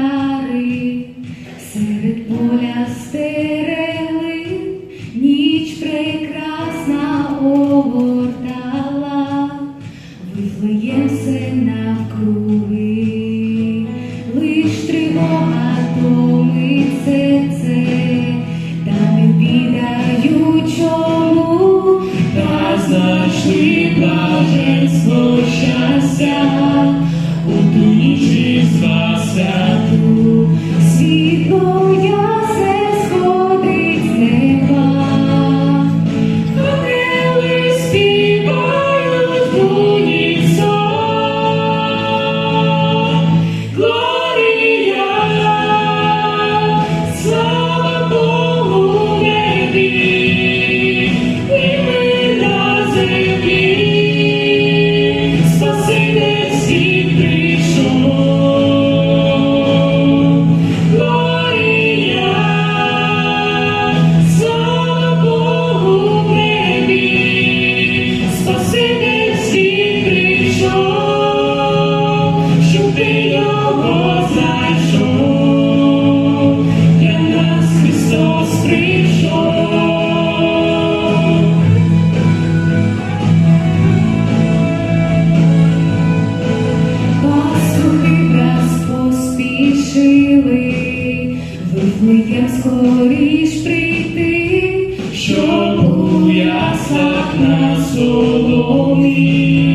татари, серед поля стерели ніч прекрасна огорта. скоріш прийти, щоб у ясах на соломі.